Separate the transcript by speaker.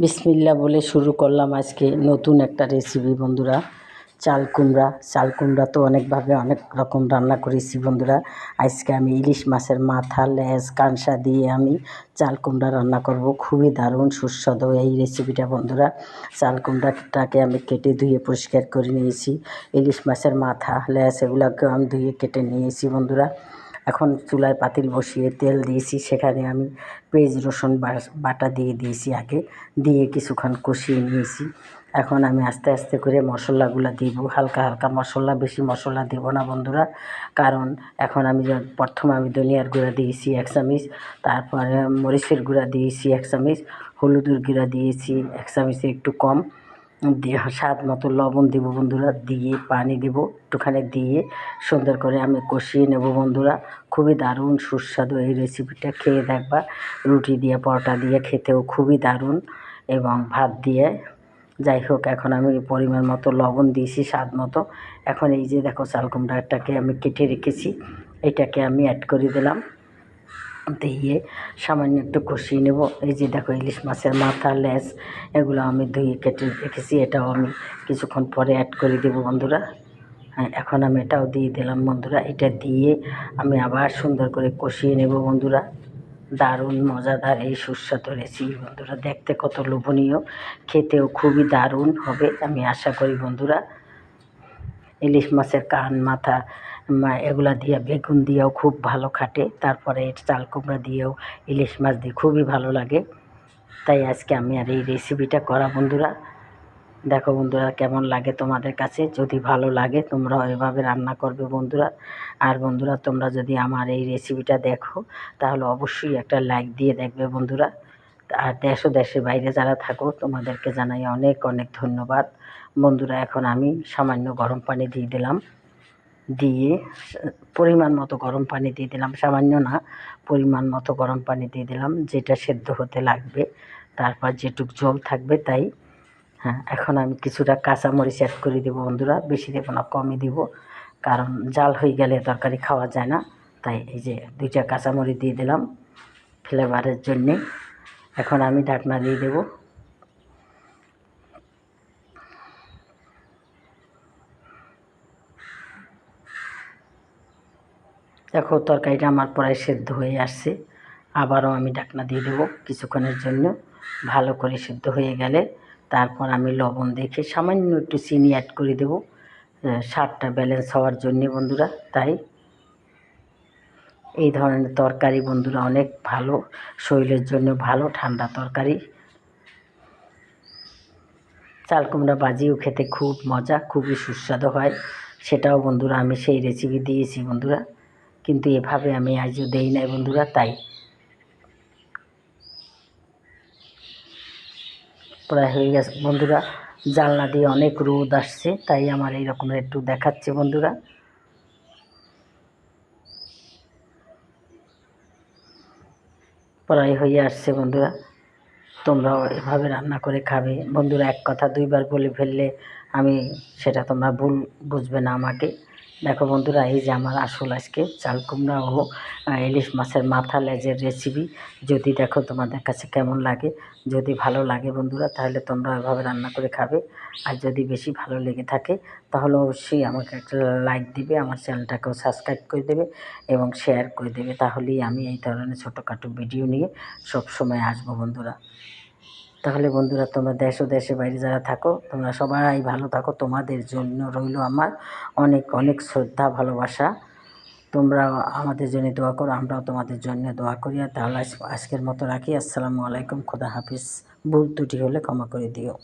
Speaker 1: বিসমিল্লা বলে শুরু করলাম আজকে নতুন একটা রেসিপি বন্ধুরা। চাল কুমড়া চাল কুমড়া তো অনেকভাবে অনেক রকম রান্না করেছি বন্ধুরা। আজকে আমি ইলিশ মাছের মাথা, লেজ কাঁসা দিয়ে আমি চাল কুমড়া রান্না করব। খুবই দারুণ, সুস্বাদু এই রেসিপিটা বন্ধুরা। চাল কুমড়াটাকে আমি কেটে ধুয়ে পরিষ্কার করে নিয়েছি। ইলিশ মাছের মাথা, লেজ এগুলোকে আমি ধুয়ে কেটে নিয়েছি বন্ধুরা। এখন চুলায় পাতিল বসিয়ে তেল দিয়েছি, সেখানে আমি পেঁয়াজ, রসুন বাটা দিয়ে দিয়েছি আগে, দিয়ে কিছুক্ষণ কষিয়ে নিয়েছি। এখন আমি আস্তে আস্তে করে মশলাগুলো দিব, হালকা হালকা মশলা, বেশি মশলা দেব না বন্ধুরা, কারণ এখন আমি প্রথমে আমি ধনিয়ার গুঁড়া দিয়েছি এক চামিচ, তারপরে মরিচের গুঁড়া দিয়েছি এক চামিচ, হলুদের গুঁড়া দিয়েছি এক চামচে একটু কম দিয়ে স্বাদ মতো লবণ দেব বন্ধুরা, দিয়ে পানি দেব একটুখানি দিয়ে সুন্দর করে আমি কষিয়ে নেব বন্ধুরা। খুবই দারুণ, সুস্বাদু এই রেসিপিটা খেয়ে দেখবা, রুটি দিয়ে, পরোটা দিয়ে খেতেও খুবই দারুণ এবং ভাত দিয়ে। যাই হোক, এখন আমি পরিমাণ মতো লবণ দিয়েছি, স্বাদ মতো। এখন এই যে দেখো চাল কুমড়াটাকে আমি কেটে রেখেছি। এটাকে আমি অ্যাড করে দিলাম। দিয়ে সামান্য একটু কষিয়ে নেব। এই যে দেখো ইলিশ মাছের মাথা লেজ এগুলো আমি ধুয়ে কেটে রেখেছি, এটাও আমি কিছুক্ষণ পরে অ্যাড করে দেবো বন্ধুরা। হ্যাঁ এখন আমি এটাও দিয়ে দিলাম বন্ধুরা। এটা দিয়ে আমি আবার সুন্দর করে কষিয়ে নেব বন্ধুরা। দারুণ, মজাদার এই সুস্বাদু রেসিপি বন্ধুরা। দেখতে কত লোভনীয়, খেতেও খুবই দারুণ হবে, আমি আশা করি বন্ধুরা। ইলিশ মাছের কান, মাথা এগুলা দিয়ে বেগুন দিয়েও খুব ভালো খাটে। তারপরে চাল কুমড়া দিয়েও ইলিশ মাছ দিয়ে খুবই ভালো লাগে। তাই আজকে আমি আর এই রেসিপিটা করা বন্ধুরা। দেখো বন্ধুরা, কেমন লাগে তোমাদের কাছে? যদি ভালো লাগে, তোমরা এভাবে রান্না করবে বন্ধুরা। আর বন্ধুরা, তোমরা যদি আমার এই রেসিপিটা দেখো, তাহলে অবশ্যই একটা লাইক দিয়ে দেখবে বন্ধুরা। আর দেশ দেশের বাইরে যারা থাকো, তোমাদেরকে জানাই অনেক অনেক ধন্যবাদ। বন্ধুরা, এখন আমি সামান্য গরম পানি দিয়ে দিলাম। দিয়ে পরিমাণ মতো গরম পানি দিয়ে দিলাম, সামান্য না, পরিমাণ মতো গরম পানি দিয়ে দিলাম, যেটা সেদ্ধ হতে লাগবে। তারপর যেটুক জল থাকবে তাই হ্যাঁ এখন আমি কিছুটা কাঁচামরিচ অ্যাড করে দেবো বন্ধুরা, বেশি দেবো না, কমই দিব। কারণ জাল হয়ে গেলে তরকারি খাওয়া যায় না, তাই এই যে দুইটা কাঁচামরিচ দিয়ে দিলাম ফ্লেভারের জন্যে। এখন আমি ঢাকনা দিয়ে দেবো। দেখো, তরকারিটা আমার প্রায় সেদ্ধ হয়ে আসছে। আবারও আমি ঢাকনা দিয়ে দেবো কিছুক্ষণের জন্য। ভালো করে সেদ্ধ হয়ে গেলে তারপর আমি লবণ দেখে সামান্য একটু চিনি অ্যাড করে দেবো। স্বাদটা ব্যালেন্স হওয়ার জন্যে বন্ধুরা, তাই। এই ধরনের তরকারি বন্ধুরা অনেক ভালো, শরীরের জন্য ভালো, ঠান্ডা তরকারি। চাল কুমড়া বাজিও খেতে খুব মজা, খুবই সুস্বাদু হয়। সেটাও বন্ধুরা আমি সেই রেসিপি দিয়েছি বন্ধুরা। কিন্তু এভাবে আমি আজও দেই নাই বন্ধুরা, তাই। প্রায় হয়ে গেছে। বন্ধুরা, জানলা দিয়ে অনেক রোদ আসছে, তাই আমার এই রকমের একটু দেখাচ্ছে বন্ধুরা। প্রায় হয়ে আসছে বন্ধুরা। তোমরাও এভাবে রান্না করে খাবে। বন্ধুরা, এক কথা দুইবার বলে ফেললে আমি সেটা তোমরা ভুল বুঝবে না আমাকে। দেখো বন্ধুরা, এই যে আমার আসল আজকে চাল কুমড়া ও ইলিশ মাছের মাথা লেজের রেসিপি যদি দেখো তোমাদের কাছে কেমন লাগে, যদি ভালো লাগে বন্ধুরা, তাহলে তোমরা এভাবে রান্না করে খাবে। আর যদি বেশি ভালো লেগে থাকে, তাহলে অবশ্যই আমাকে একটা লাইক দিবে, আমার চ্যানেলটাকেও সাবস্ক্রাইব করে দেবে এবং শেয়ার করে দেবে। তাহলেই আমি এই ধরনের ছোটোখাটো ভিডিও নিয়ে সব সময় আসব বন্ধুরা। তাহলে বন্ধুরা, তোমরা দেশ ও দেশে বাইরে যারা থাকো, তোমরা সবাই ভালো থাকো। তোমাদের জন্য রইল আমার অনেক অনেক শ্রদ্ধা, ভালোবাসা। তোমরা আমাদের জন্য দোয়া করো, আমরাও তোমাদের জন্য দোয়া করি। আর তাহলে আজকের মতো রাখি। আসসালামু আলাইকুম, খোদা হাফিজ। ভুল ত্রুটি হলে ক্ষমা করে দিও।